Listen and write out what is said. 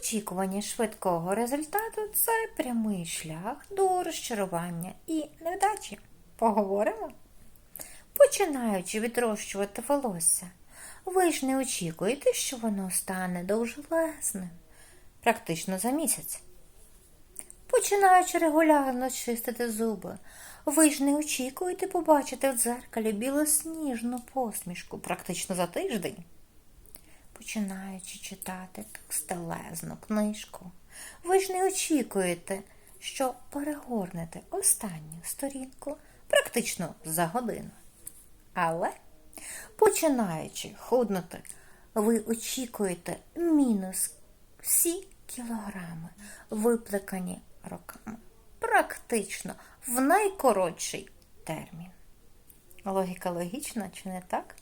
Очікування швидкого результату це прямий шлях до розчарування і невдачі. Поговоримо? Починаючи відрощувати волосся, ви ж не очікуєте, що воно стане довжелезним, практично за місяць. Починаючи регулярно чистити зуби, ви ж не очікуєте побачити в дзеркалі білосніжну посмішку практично за тиждень. Починаючи читати текстелезну книжку, ви ж не очікуєте, що перегорнете останню сторінку практично за годину. Але, починаючи худнути, ви очікуєте мінус всі кілограми, виплекані роками, практично в найкоротший термін. Логіка логічна чи не так?